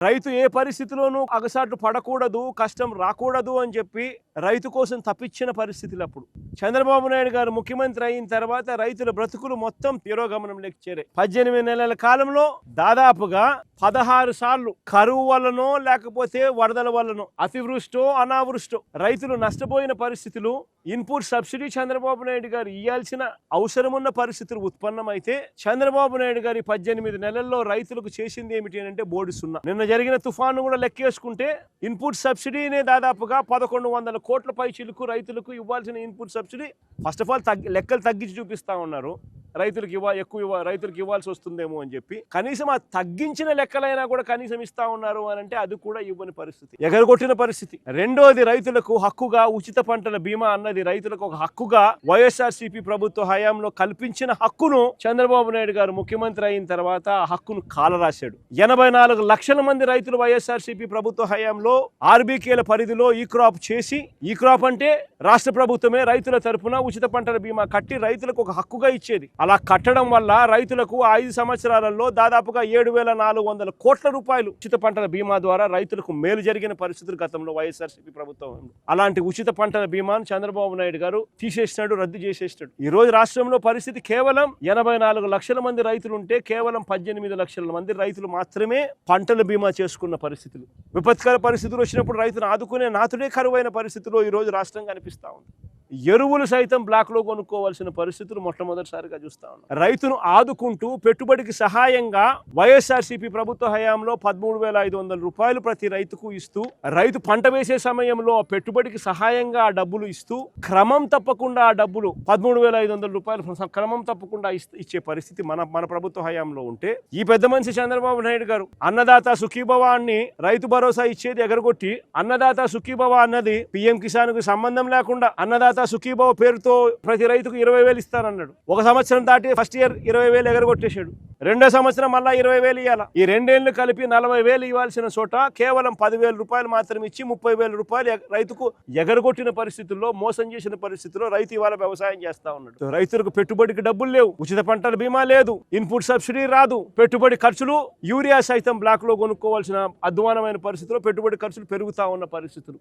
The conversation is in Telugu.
రైతు ఏ పరిస్థితిలోనూ అగసాట్లు పడకూడదు కష్టం రాకూడదు అని చెప్పి రైతు కోసం తప్పించిన పరిస్థితులు అప్పుడు. చంద్రబాబు నాయుడు గారు ముఖ్యమంత్రి అయిన తర్వాత రైతుల బ్రతుకులు మొత్తం తిరోగమనంలోకి చేరాయి. పద్దెనిమిది నెలల కాలంలో దాదాపుగా పదహారు సార్లు కరువు వల్లనో లేకపోతే వరదల వల్లనో అతివృష్టో అనావృష్టో రైతులు నష్టపోయిన పరిస్థితులు ఇన్పుట్ సబ్సిడీ చంద్రబాబు నాయుడు గారు ఇవ్వాల్సిన అవసరం ఉన్న పరిస్థితులు ఉత్పన్నమైతే చంద్రబాబు నాయుడు గారి పద్దెనిమిది నెలల్లో రైతులకు చేసింది ఏమిటి అంటే బోర్డు సున్నా. నిన్న జరిగిన తుఫాను కూడా లెక్కేసుకుంటే ఇన్పుట్ సబ్సిడీనే దాదాపుగా పదకొండు వందల కోట్ల పై చిలుకు రైతులకు ఇవ్వాల్సిన input subsidy first of all తగ్గి లెక్కలు తగ్గించి చూపిస్తా ఉన్నారు. రైతులకు ఇవ్వ ఎక్కువ ఇవ్వ రైతులకు ఇవ్వాల్సి వస్తుందేమో అని చెప్పి కనీసం ఆ తగ్గించిన లెక్కలైనా కూడా కనీసం ఇస్తా ఉన్నారు అని అంటే అది కూడా ఇవ్వని పరిస్థితి. ఎగరగొట్టిన పరిస్థితి. రెండోది రైతులకు హక్కుగా ఉచిత పంటల బీమా అన్నది రైతులకు ఒక హక్కుగా వైఎస్ఆర్సీపీ ప్రభుత్వ హయాంలో కల్పించిన హక్కును చంద్రబాబు నాయుడు గారు ముఖ్యమంత్రి అయిన తర్వాత ఆ హక్కును కాలరాశాడు. ఎనభై నాలుగు లక్షల మంది రైతులు వైఎస్ఆర్సీపీ ప్రభుత్వ హయాంలో ఆర్బీకేల పరిధిలో ఈ క్రాప్ చేసి ఈ క్రాప్ అంటే రాష్ట్ర ప్రభుత్వమే రైతుల తరఫున ఉచిత పంటల బీమా కట్టి రైతులకు ఒక హక్కుగా ఇచ్చేది. అలా కట్టడం వల్ల రైతులకు ఐదు సంవత్సరాలలో దాదాపుగా ఏడు వేల నాలుగు వందల కోట్ల రూపాయలు ఉచిత పంటల బీమా ద్వారా రైతులకు మేలు జరిగిన పరిస్థితులు గతంలో వైఎస్ఆర్సీపీ ప్రభుత్వం. అలాంటి ఉచిత పంటల బీమాను చంద్రబాబు నాయుడు గారు తీసేసినాడు రద్దు చేసేసినాడు. ఈ రోజు రాష్ట్రంలో పరిస్థితి కేవలం ఎనభై నాలుగు లక్షల మంది రైతులు ఉంటే కేవలం పద్దెనిమిది లక్షల మంది రైతులు మాత్రమే పంటల బీమా చేసుకున్న పరిస్థితులు. విపత్కర పరిస్థితులు వచ్చినప్పుడు రైతును ఆదుకునే నాతుడే కరువైన పరిస్థితిలో ఈ రోజు రాష్ట్రం కనిపిస్తూ ఉంది. ఎరువులు సైతం బ్లాక్లో కొనుక్కోవాల్సిన పరిస్థితులు మొట్టమొదటిసారిగా చూస్తా ఉన్నాం. రైతును ఆదుకుంటూ పెట్టుబడికి సహాయంగా వైఎస్ఆర్సీపీ ప్రభుత్వ హయాంలో పదమూడు వేల ఐదు వందల రూపాయలు ప్రతి రైతుకు ఇస్తూ రైతు పంట వేసే సమయంలో ఆ పెట్టుబడికి సహాయంగా ఆ డబ్బులు ఇస్తూ క్రమం తప్పకుండా ఆ డబ్బులు పదమూడు వేల ఐదు వందల రూపాయలు క్రమం తప్పకుండా ఇచ్చే పరిస్థితి మన మన ప్రభుత్వ హయాంలో ఉంటే ఈ పెద్ద మనిషి చంద్రబాబు నాయుడు గారు అన్నదాత సుఖీభవాన్ని రైతు భరోసా ఇచ్చేది ఎగరగొట్టి అన్నదాత సుఖీభవ అన్నది పిఎం కిసాన్కు సంబంధం లేకుండా అన్నదాత సుఖీభవ పేరుతో ప్రతి రైతుకు ఇరవై వేలు ఇస్తానన్నాడు ఒక సంవత్సరం దాటి ఫస్ట్ ఇయర్ ఇరవై వేలు ఎగరగొట్టేశాడు. రెండో సంవత్సరం మళ్ళా ఇరవై వేలు ఇవ్వాలి ఈ రెండేళ్ళు కలిపి నలభై వేలు ఇవ్వాల్సిన చోట కేవలం పదివేల రూపాయలు మాత్రం ఇచ్చి ముప్పై వేల రూపాయలు రైతుకు ఎగరగొట్టిన పరిస్థితుల్లో మోసం చేసిన పరిస్థితుల్లో రైతు ఇవాళ వ్యవసాయం చేస్తా ఉన్నాడు. రైతులకు పెట్టుబడికి డబ్బులు లేవు. ఉచిత పంటల బీమా లేదు. ఇన్పుట్ సబ్సిడీ రాదు. పెట్టుబడి ఖర్చులు యూరియా సైతం బ్లాక్లో కొనుక్కోవాల్సిన అధ్వానమైన పరిస్థితుల్లో పెట్టుబడి ఖర్చులు పెరుగుతా ఉన్న పరిస్థితులు.